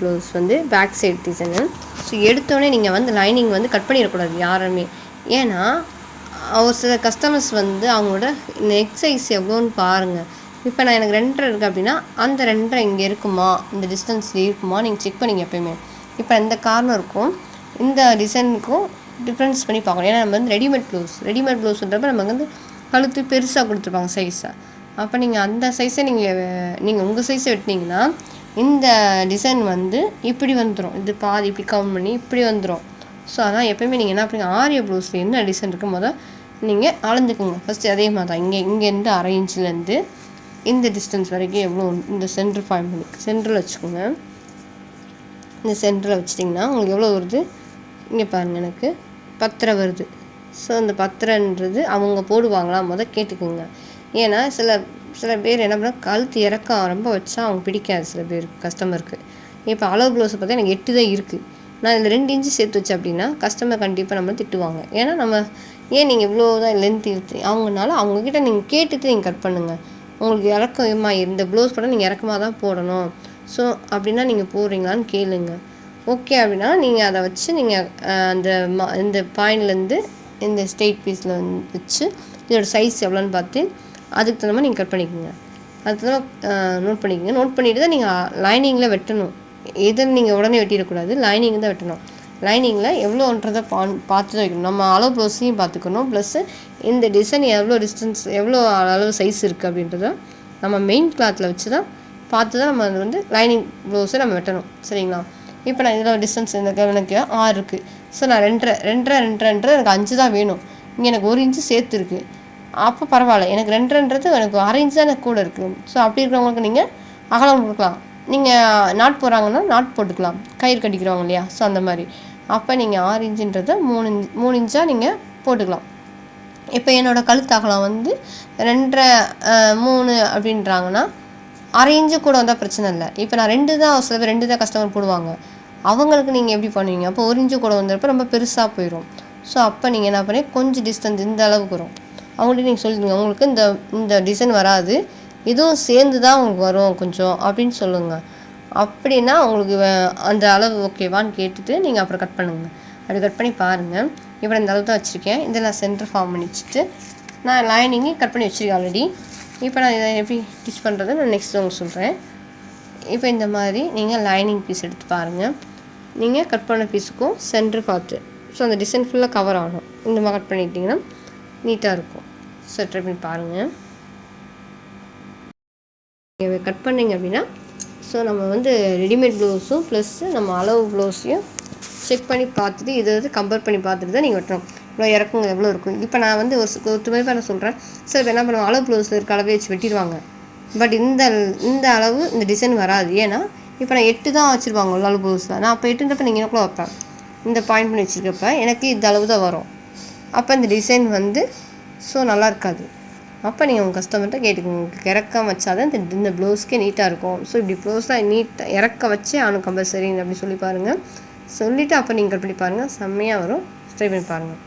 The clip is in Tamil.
ப்ளவுஸ் வந்து பேக் சைடு டிசைனு ஸோ எடுத்தோடனே நீங்கள் வந்து லைனிங் வந்து கட் பண்ணிடக்கூடாது யாருமே. ஏன்னா ஒரு சில கஸ்டமர்ஸ் வந்து அவங்களோட நெக் சைஸ் எவ்வளோன்னு பாருங்கள் இப்போ நான் எனக்கு ரெண்டரை இருக்குது அப்படின்னா அந்த ரெண்டரை இங்கே இருக்குமா? இந்த டிஸ்டன்ஸில் இருக்குமா? நீங்கள் செக் பண்ணிங்க எப்பயுமே. இப்போ இந்த கார்னருக்கும் இந்த டிசைனுக்கும் டிஃப்ரென்ஸ் பண்ணி பார்க்கணும். ஏன்னா நம்ம வந்து ரெடிமேட் ப்ளவுஸ் ரெடிமேட் ப்ளவுஸ்ன்றப்ப நமக்கு வந்து கழுத்து பெருசாக கொடுத்துருப்பாங்க சைஸை அப்போ நீங்கள் அந்த சைஸை நீங்கள் நீங்கள் உங்கள் சைஸை வெட்டினீங்கன்னா இந்த டிசைன் வந்து இப்படி வந்துடும் இது பாதி இப்படி கவுண்ட் பண்ணி இப்படி வந்துடும் ஸோ அதான் எப்போயுமே நீங்கள் என்ன பண்ணுங்க ஆரிய ப்ளவுஸில் என்ன டிசைன் இருக்கும் போது நீங்கள் அளந்துக்குங்க. ஃபஸ்ட்டு அதே மாதிரி தான் இங்கே இங்கேருந்து அரை இன்ச்சிலேருந்து இந்த டிஸ்டன்ஸ் வரைக்கும் எவ்வளோ இந்த சென்டர் பாயிண்ட் பண்ணி சென்டரில் வச்சுக்கோங்க. இந்த சென்டரில் வச்சிட்டிங்கன்னா உங்களுக்கு எவ்வளோ வருது? இங்கே பாருங்கள் எனக்கு பத்தரை வருது. ஸோ அந்த பத்திரன்றது அவங்க போடுவாங்களா? முத கேட்டுக்கோங்க. ஏன்னா சில சில பேர் என்ன பண்ணால் கழுத்து இறக்கம் ரொம்ப வச்சா அவங்க பிடிக்காது சில பேருக்கு கஸ்டமருக்கு இப்போ அளவு ப்ளவுஸை பார்த்தா எனக்கு எட்டு தான் இருக்குது நான் இதில் ரெண்டு இன்ச்சு சேர்த்து வச்சேன் அப்படின்னா கஸ்டமர் கண்டிப்பாக நம்மளை திட்டுவாங்க. ஏன்னா நம்ம ஏன் நீங்கள் இவ்வளோ தான் லென்த் இழுத்து அவங்கனால அவங்கக்கிட்ட நீங்கள் கேட்டுட்டு நீங்கள் கட் பண்ணுங்கள் உங்களுக்கு இறக்கமா இந்த ப்ளவுஸ் போட்டால் நீங்கள் இறக்கமாக தான் போடணும். ஸோ அப்படின்னா நீங்கள் போடுறீங்களான்னு கேளுங்க. ஓகே அப்படின்னா நீங்கள் அதை வச்சு நீங்கள் அந்த ம இந்த பாயிண்ட்லேருந்து இந்த ஸ்ட்ரெயிட் பீஸில் வந்து வச்சு இதோட சைஸ் எவ்வளோன்னு பார்த்து அதுக்கு தகுந்த மாதிரி நீங்கள் கட் பண்ணிக்கோங்க. அதுக்கு தகுந்த நோட் பண்ணிக்கோங்க. நோட் பண்ணிவிட்டு தான் நீங்கள் லைனிங்கில் வெட்டணும். எதை நீங்கள் உடனே வெட்டிடக்கூடாது. லைனிங் தான் வெட்டணும். லைனிங்கில் எவ்வளோன்றதை பா பார்த்து தான் வைக்கணும். நம்ம அளவு ப்ளவுஸையும் பார்த்துக்கணும். ப்ளஸ்ஸு இந்த டிசைன் எவ்வளோ டிஸ்டன்ஸ் எவ்வளோ அளவு சைஸ் இருக்குது அப்படின்றத நம்ம மெயின் கிளாத்தில் வச்சு தான் பார்த்து தான் நம்ம அது வந்து லைனிங் ப்ளவுஸை நம்ம வெட்டணும். சரிங்களா? இப்போ நான் இதில் டிஸ்டன்ஸ் இந்த எனக்கு ஆறு இருக்குது ஸோ நான் ரெண்டரை ரெண்டரை ரெண்டரைன்றது எனக்கு அஞ்சு தான் வேணும். இங்கே எனக்கு ஒரு இன்ச்சு சேர்த்துருக்கு அப்போ பரவாயில்ல. எனக்கு ரெண்டரைன்றது எனக்கு அரை தான் எனக்கு கூட இருக்குது ஸோ அப்படி இருக்கிறவங்களுக்கு நீங்கள் அகலம் கொடுக்கலாம். நீங்கள் நாட் போடுறாங்கன்னா நாட் போட்டுக்கலாம். கயிறு கட்டிக்கிறவங்க இல்லையா? ஸோ அந்த மாதிரி. அப்போ நீங்கள் ஆறு இன்ச்சுன்றதை மூணு இன்ச் மூணு இன்ச்சாக நீங்கள் போட்டுக்கலாம். இப்போ என்னோடய கழுத்து அகலம் வந்து ரெண்டரை மூணு அப்படின்றாங்கன்னா அரை இன்ச்சு கூட வந்தால் பிரச்சனை இல்லை. இப்போ நான் ரெண்டு தான் சில பேர் ரெண்டு தான் கஸ்டமர் போடுவாங்க. அவங்களுக்கு நீங்கள் எப்படி பண்ணுவீங்க? அப்போ ஒரு இன்ச்சு கூட வந்தப்போ ரொம்ப பெருசாக போயிடும் ஸோ அப்போ நீங்கள் என்ன பண்ணி கொஞ்சம் டிஸ்டன்ஸ் இந்த அளவுக்கு வரும். அவங்கள்ட்ட நீங்கள் சொல்லிடுங்க உங்களுக்கு இந்த இந்த டிசைன் வராது. இதுவும் சேர்ந்து தான் உங்களுக்கு வரும் கொஞ்சம் அப்படின்னு சொல்லுங்கள் அப்படின்னா உங்களுக்கு அந்த அளவு ஓகேவான்னு கேட்டுட்டு நீங்கள் அப்புறம் கட் பண்ணுங்கள் அப்படி கட் பண்ணி பாருங்கள் இப்போ இந்த அளவு தான் வச்சுருக்கேன். இதை நான் சென்டர் ஃபார்ம் பண்ணி வச்சுட்டு நான் லைனிங்கு கட் பண்ணி வச்சுருக்கேன் ஆல்ரெடி இப்போ நான் இதை எப்படி ஸ்டிச் பண்ணுறது நான் நெக்ஸ்ட் உங்களுக்கு சொல்கிறேன் இப்போ இந்த மாதிரி நீங்கள் லைனிங் பீஸ் எடுத்து பாருங்கள் நீங்கள் கட் பண்ண பீஸுக்கும் சென்டர் பார்த்து ஸோ அந்த டிசைன் ஃபுல்லாக கவர் ஆகணும் இந்த மாதிரி கட் பண்ணிட்டீங்கன்னா நீட்டாக இருக்கும். ஸோ ட்ரை பண்ணி பாருங்கள் நீங்கள் கட் பண்ணீங்க அப்படின்னா ஸோ நம்ம வந்து ரெடிமேட் ப்ளவுஸும் ப்ளஸ்ஸு நம்ம அளவு ப்ளவுஸையும் செக் பண்ணி பார்த்துட்டு இதை வந்து கம்பேர் பண்ணி பார்த்துட்டு தான் நீங்கள் வெட்டணும். இவ்வளோ இறக்குங்க எவ்வளோ இருக்கும். இப்போ நான் வந்து ஒரு சு- நான் சொல்கிறேன் சார் இப்போ என்ன பண்ணுவோம் அளவு ப்ளவுஸில் இருக்க அளவே வச்சு வெட்டிடுவாங்க. பட் இந்த இந்த அளவு இந்த டிசைன் வராது. ஏன்னா இப்போ நான் எட்டு தான் வச்சுருப்பாங்க ஒரு அளவு ப்ளவுஸில் நான் அப்போ எட்டுன்றப்ப நீங்கள் எனக்குள்ள வைப்பேன்? இந்த பாயிண்ட் பண்ணி வச்சுருக்கப்ப எனக்கு இந்த அளவு தான் வரும். அப்போ இந்த டிசைன் வந்து ஸோ நல்லா இருக்காது அப்போ நீங்கள் உங்கள் கஸ்டமர்கிட்ட கேட்டுக்கோங்க. உங்களுக்கு இறக்கம் வச்சாதான் இந்த இந்த ப்ளவுஸ்க்கே நீட்டாக இருக்கும். ஸோ இப்படி ப்ளவுஸாக நீட்டாக இறக்க வச்சே ஆனும் கம்பல்சரி அப்படி சொல்லி பாருங்கள் சொல்லிவிட்டு அப்போ நீங்கள் கட் பண்ணி பாருங்கள் செம்மையாக வரும். ட்ரை பண்ணி பாருங்கள்